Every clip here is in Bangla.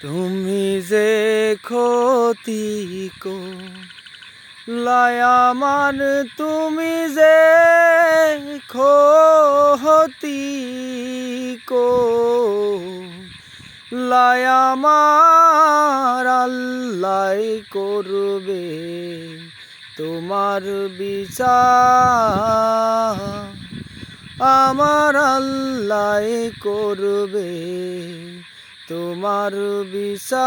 তুমি যে ক্ষতি কো লায়ামান তুমি যে ক্ষতি কো লায়ামার আল্লাহ করবে তোমার বিচার। আমার আল্লাহ করবে তোমার বিচার,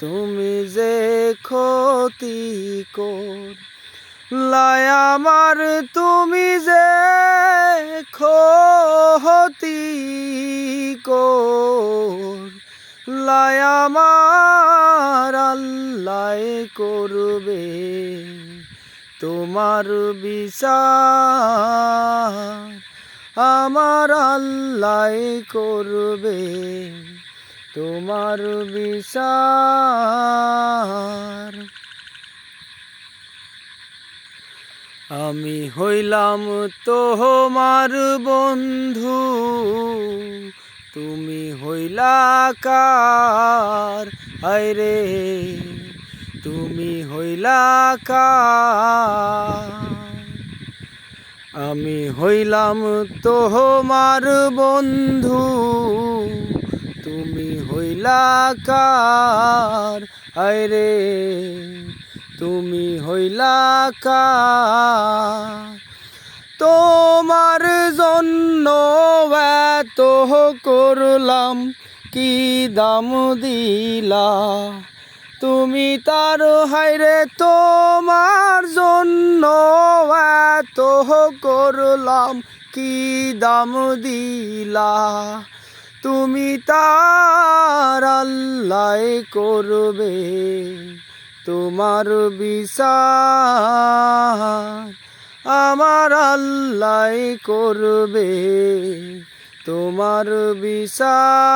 তুমি যে ক্ষতি কর লাই আমার তুমি যে ক্ষতি কর লাই আমার আল্লাহ করবে। তোমার বিচার আমার আল্লাহ করবে তোমার বিচার। আমি হইলাম তোমার বন্ধু, তুমি হইলা কার? আরে তুমি হইলা কার? আমি হইলাম তোমার বন্ধু। তুমি হইলা কার? আরে তুমি হইলা কার? তোমার জন্য এত করলাম, কি দাম দিলা? তুমি তার হাইরে তোমার জন্য এত করলাম, কি দাম দিলা? তুমি তার আল্লাহ করবে, তোমার বিচার আমার আল্লাহ করবে, তোমার বিচার।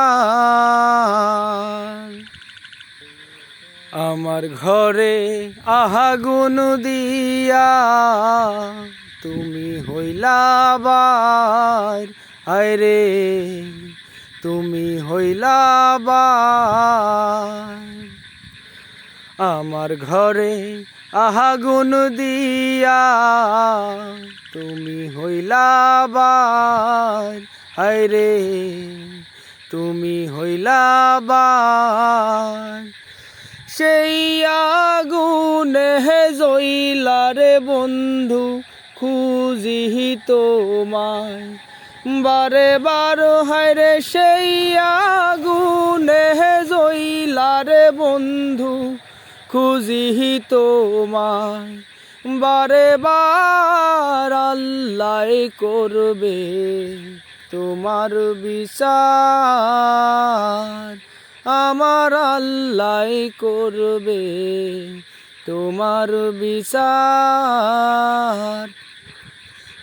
আমার ঘরে আহাগুন দিয়া তুমি হইলাবার আরে তুমি হইলাবার আমার ঘরে আহাগুন দিয়া তুমি হইলাবার আরে তুমি হইলাবার সেই আগুনে জইলারে বন্ধু খুঁজি তোমায়। বারে বার হায়রে সেই আগুনে জইলারে বন্ধু খুঁজি তোমায়। বারে বার আল্লাহ করবে তোমার বিচার। আমার আল্লাহ করবে তোমার বিচার।